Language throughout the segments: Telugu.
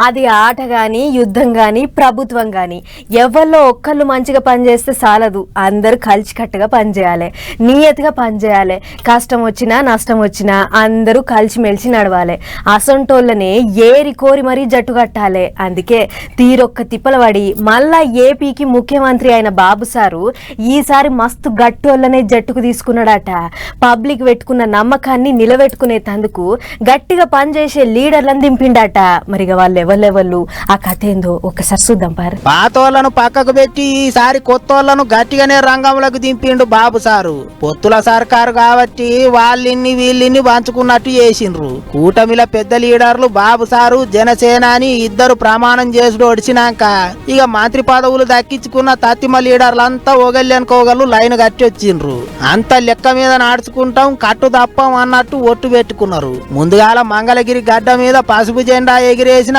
అది ఆట కానీ యుద్ధం కానీ ప్రభుత్వం కానీ ఎవరిలో ఒక్కళ్ళు మంచిగా పనిచేస్తే చాలదు అందరూ కలిసికట్టుగా పనిచేయాలి. నియతిగా పనిచేయాలి. కష్టం వచ్చినా నష్టం వచ్చినా అందరూ కలిసిమెలిసి నడవాలి. అసంటోళ్ళనే ఏరి కోరి మరీ జట్టు కట్టాలి. అందుకే తీరొక్క తిప్పల మళ్ళా ఏపీకి ముఖ్యమంత్రి అయిన బాబు సారు ఈసారి మస్తు గట్టోళ్ళనే జట్టుకు తీసుకున్నాడట. పబ్లిక్ పెట్టుకున్న నమ్మకాన్ని నిలబెట్టుకునే తందుకు గట్టిగా పనిచేసే లీడర్లను దింపిండట. మరిగా వాళ్ళు ఎవరు ఆ కథ ఏందో ఒకసారి చూద్దాం పారు. పాతోళ్ళను పక్కకు పెట్టి ఈసారి కొత్తోళ్ళను గట్టిగానే రంగంలోకి దింపిండు బాబు సారు. పొత్తుల సర్కారు కాబట్టి వాళ్ళిన్ని వీళ్ళిన్ని పంచుకున్నట్టు చేసిండ్రు. కూటమిల పెద్ద లీడర్లు బాబు సారు జనసేన అని ఇద్దరు ప్రమాణం చేసుడు ఒడిచినాక ఇక మంత్రి పదవులు దక్కించుకున్న తత్తిమ లీడర్లంతా ఒగళ్ళనుకోగలు లైన్ కట్టి వచ్చిండ్రు. అంత లెక్క మీద నాడుచుకుంటాం కట్టు తప్పం అన్నట్టు ఒట్టు పెట్టుకున్నారు. ముందుగాల మంగళగిరి గడ్డ మీద పసుపు జెండా ఎగిరేసిన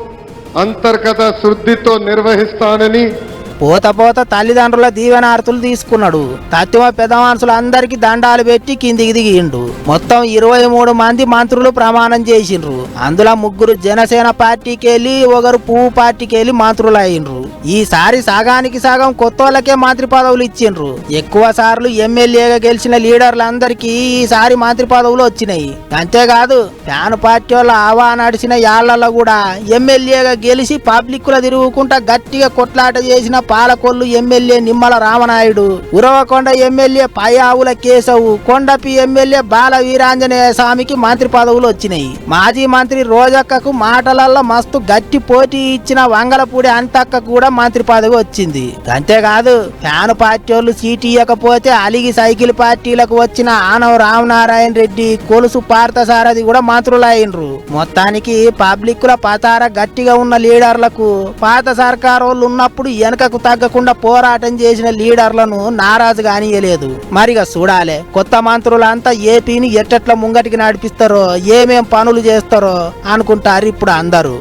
అంతర్గత శుద్ధితో నిర్వహిస్తానని పోత పోత తల్లిదండ్రుల దీవెనార్తులు తీసుకున్నాడు. తత్వ పెద్ద మనుషులు అందరికి దండాలు పెట్టి కిందికి దిగిండు. మొత్తం ఇరవై మూడు మంది మంత్రులు ప్రమాణం చేసిండ్రు. అందులో ముగ్గురు జనసేన పార్టీకి వెళ్ళి ఒకరు పువ్వు పార్టీకి వెళ్ళి మంత్రులు అయ్యిండ్రు ఈసారి సగానికి సగం కొత్త వాళ్ళకే మంత్రి పదవులు ఇచ్చిండ్రు. ఎక్కువ సార్లు ఎమ్మెల్యేగా గెలిచిన లీడర్లందరికీ ఈసారి మంత్రి పదవులు వచ్చినాయి. అంతేకాదు ఫ్యాన్ పార్టీ వాళ్ళ ఆవా నడిచిన యాళ్ళలో కూడా ఎమ్మెల్యేగా గెలిచి పబ్లిక్ల తిరుగుకుంటా గట్టిగా కొట్లాట చేసిన Palakollu MLA Nimmala Ramanaidu Uravakonda MLA Payyavula Keshav Kondapi MLA Bala Veeranjaneya స్వామికి మంత్రి పదవులు వచ్చినాయి. మాజీ మంత్రి రోజక్కకు మాటలల్లో మస్తు గట్టి పోటీ ఇచ్చిన వంగలపూడి అంతక్క కూడా మంత్రి పదవి వచ్చింది. అంతేకాదు ఫ్యాన్ పార్టీ వాళ్ళు సీట్ ఇవ్వకపోతే అలిగి సైకిల్ పార్టీలకు వచ్చిన ఆనవ రామనారాయణ రెడ్డి కొలుసు పార్థసారథి కూడా మంత్రులయ్యిండ్రు మొత్తానికి పబ్లిక్లో పతార గట్టిగా ఉన్న లీడర్లకు పాత సర్కారు వాళ్ళు ఉన్నప్పుడు వెనకకు తగ్గకుండా పోరాటం చేసిన లీడర్లను నారాజు కానియలేదు మరిగా చూడాలి కొత్త మంత్రులంతా ఏపీని ఎట్టెట్ల ముంగటికి నడిపిస్తారో ఏమేం పనులు చేస్తారో అనుకుంటారు ఇప్పుడు అందరూ.